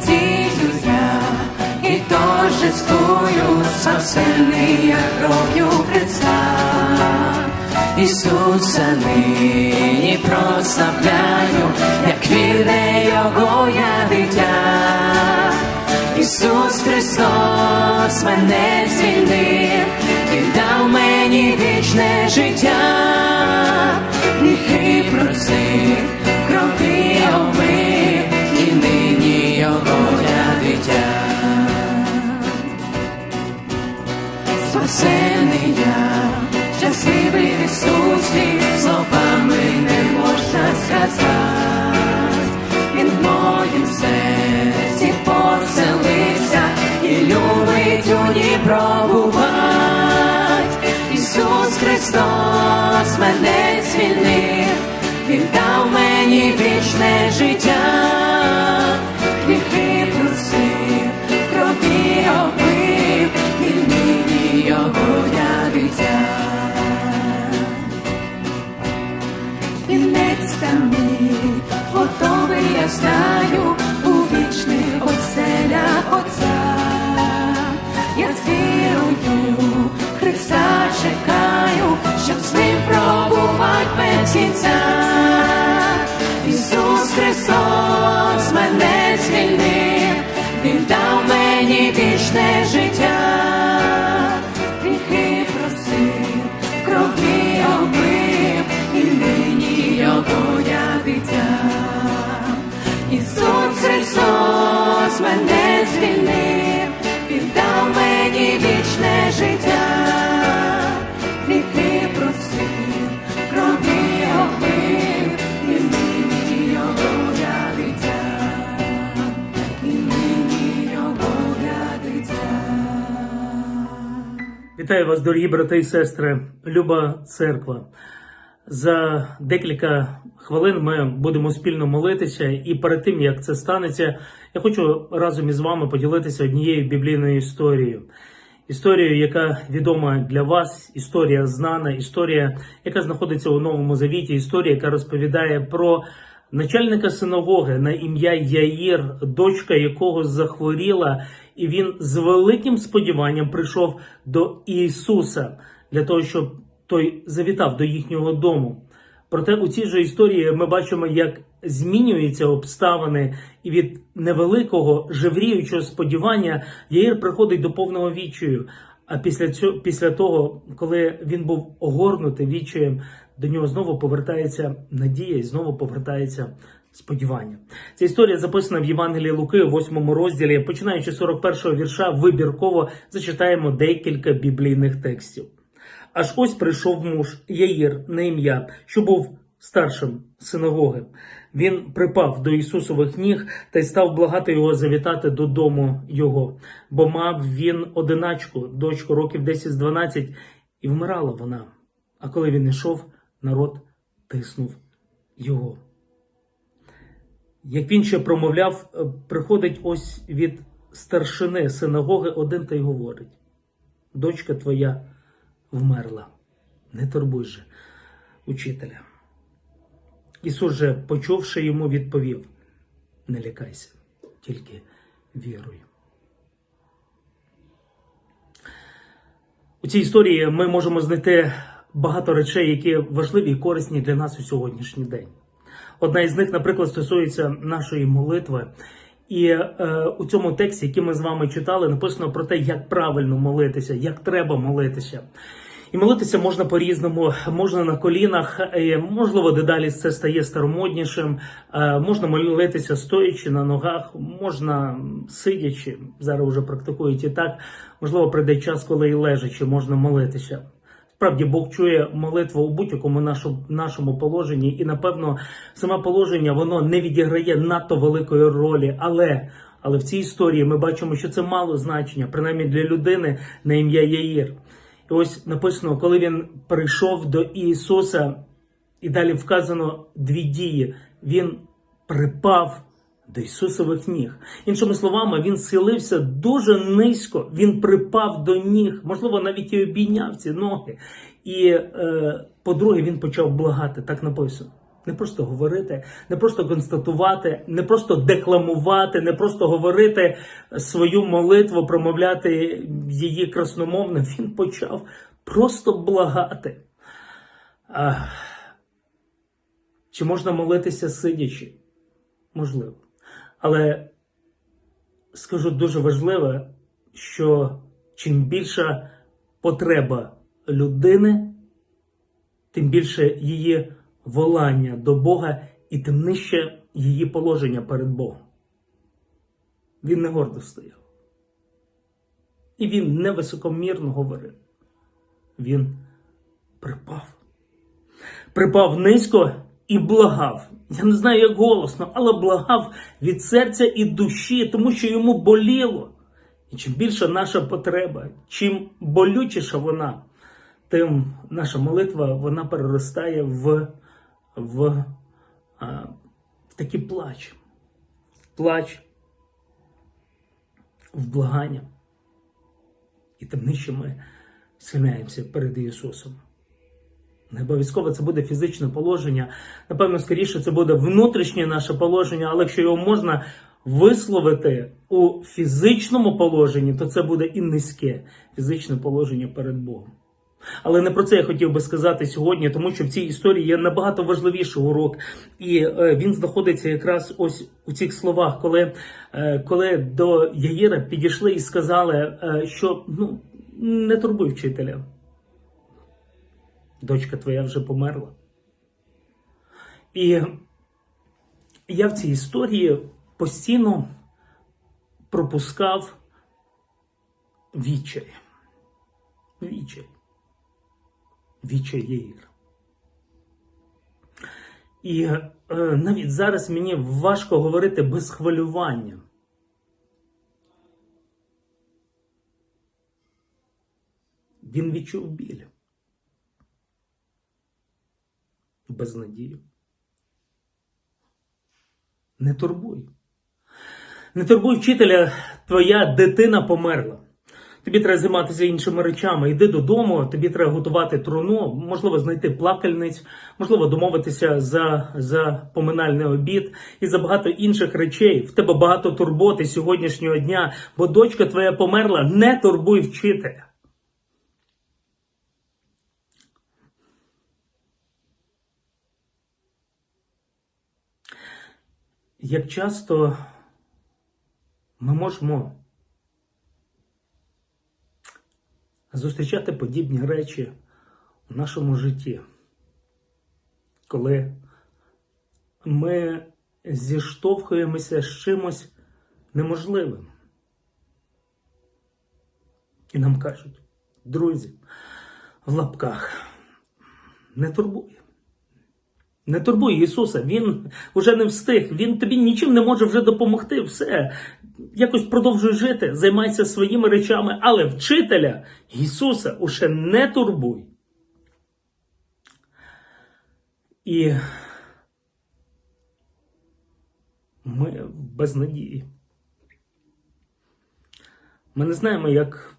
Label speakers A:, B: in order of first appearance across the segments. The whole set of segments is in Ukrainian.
A: надію я і торжествую, спасений я кров'ю Христа, Ісуса нині прославляю, як вірне Його я дитя, Ісус Христос мене звільнив, Ти дав мені вічне життя, гріхи просив. Спасений я, щасливий Ісусі,
B: Вітаю вас, дорогі брати і сестри, люба церква. За декілька хвилин ми будемо спільно молитися, і перед тим як це станеться, я хочу разом із вами поділитися однією біблійною історією. Історією, яка відома для вас, історія знана, історія, яка знаходиться у Новому Завіті, історія, яка розповідає про начальника синагоги на ім'я Яїр, дочка якого захворіла, і він з великим сподіванням прийшов до Ісуса для того, щоб той завітав до їхнього дому. Проте у цій же історії ми бачимо, як змінюються обставини, і від невеликого жевріючого сподівання Яїр приходить до повного відчаю. А після цього, після того, коли він був огорнутий відчаєм, до нього знову повертається надія і знову повертається сподівання. Ця історія записана в Євангелії Луки у 8 розділі. Починаючи з 41-го вірша, вибірково зачитаємо декілька біблійних текстів. Аж ось прийшов муж Яїр на ім'я, що був старшим синагоги. Він припав до Ісусових ніг та й став благати його завітати додому його, бо мав він одиначку, дочку років 10-12, і вмирала вона. А коли він ішов, народ тиснув його. Як він ще промовляв, е, приходить ось від старшини синагоги один та й говорить: дочка твоя вмерла. Не турбуй же, учителя. Ісус же, почувши йому, відповів: Не лякайся, тільки віруй. У цій історії ми можемо знайти багато речей, які важливі і корисні для нас у сьогоднішній день. Одна із них, наприклад, стосується нашої молитви. І е, у цьому тексті, який ми з вами читали, написано про те, як правильно молитися, як треба молитися. І молитися можна по-різному, можна на колінах, можливо, дедалі це стає старомоднішим. Е, можна молитися стоячи на ногах, можна сидячи. Зараз вже практикують і так. Можливо, прийде час, коли і лежачи можна молитися. Справді Бог чує молитву у будь-якому нашому, положенні, і напевно саме положення воно не відіграє надто великої ролі. Але але в цій історії ми бачимо, що це мало значення, принаймні для людини на ім'я Яїр. І ось написано, коли він прийшов до Ісуса, і далі вказано дві дії. Він припав до Ісусових ніг. Іншими словами, він схилився дуже низько, він припав до ніг, можливо, навіть і обійняв ці ноги. І, е, по-друге, він почав благати, так написано. Не просто говорити, не просто констатувати, не просто декламувати, не просто говорити свою молитву, промовляти її красномовно. Він почав просто благати. А, чи можна молитися сидячи? Можливо. Але скажу дуже важливе, що чим більша потреба людини, тим більше її волання до Бога і тим нижче її положення перед Богом. Він не гордо стояв. І він не високомірно говорив. Він припав. Припав низько і благав. Я не знаю, як голосно, але благав від серця і душі, тому що йому боліло. І чим більша наша потреба, чим болючіша вона, тим наша молитва вона переростає в, в, в такий плач. Плач, в благання. І тим нижче ми схиляємося перед Ісусом. Не обов'язково це буде фізичне положення. Напевно, скоріше це буде внутрішнє наше положення, але якщо його можна висловити у фізичному положенні, то це буде і низьке фізичне положення перед Богом. Але не про це я хотів би сказати сьогодні, тому що в цій історії є набагато важливіший урок, і е, він знаходиться якраз ось у цих словах, коли, е, коли до Яїра підійшли і сказали, е, що ну не турбуй вчителя. Дочка твоя вже померла. І я в цій історії постійно пропускав відчай. Відчай. Відчай Єгір. І е, навіть зараз мені важко говорити без хвилювання. Він відчув біль. Безнадію. Не турбуй. Не турбуй вчителя, твоя дитина померла. Тобі треба займатися іншими речами. Йди додому, тобі треба готувати труну, можливо, знайти плакальниць, можливо, домовитися за, за поминальний обід і за багато інших речей. В тебе багато турботи сьогоднішнього дня, бо дочка твоя померла, не турбуй вчителя. Як часто ми можемо зустрічати подібні речі в нашому житті, коли ми зіштовхуємося з чимось неможливим. І нам кажуть, друзі, в лапках, не турбуй. Не турбуй Ісуса, Він вже не встиг, Він тобі нічим не може вже допомогти. Все, якось продовжуй жити, займайся своїми речами, але вчителя Ісуса уже не турбуй. І ми без надії. Ми не знаємо, як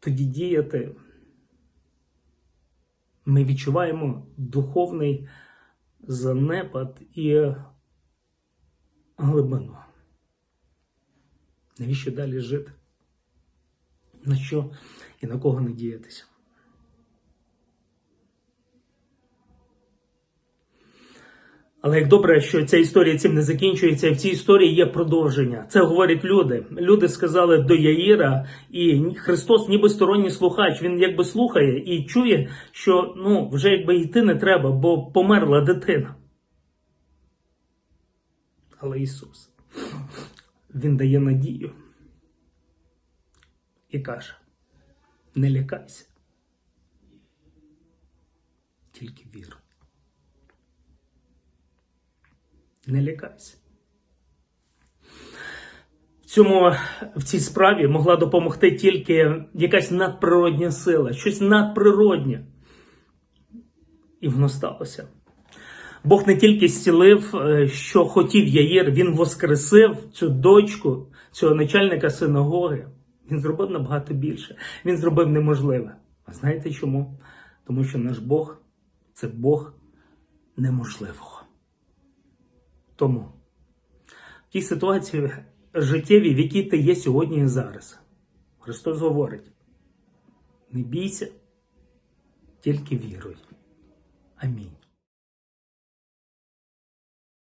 B: тоді діяти. Ми відчуваємо духовний занепад і глибину. Навіщо далі жити? На що і на кого не Але як добре, що ця історія цим не закінчується, і в цій історії є продовження. Це говорять люди. Люди сказали до Яїра, і Христос, ніби сторонній слухач, він якби слухає і чує, що ну вже якби йти не треба, бо померла дитина. Але Ісус, Він дає надію і каже: не лякайся, тільки вір. Не лякайся. В цьому в цій справі могла допомогти тільки якась надприродня сила, щось надприроднє. І воно сталося. Бог не тільки зцілив, е, що хотів Яїр, він воскресив цю дочку, цього начальника синагоги. Він зробив набагато більше. Він зробив неможливе. А знаєте чому? Тому що наш Бог це Бог неможливого. Тому. В тій ситуації життєвій, в якій ти є сьогодні і зараз. Христос говорить: не бійся, тільки віруй. Амінь.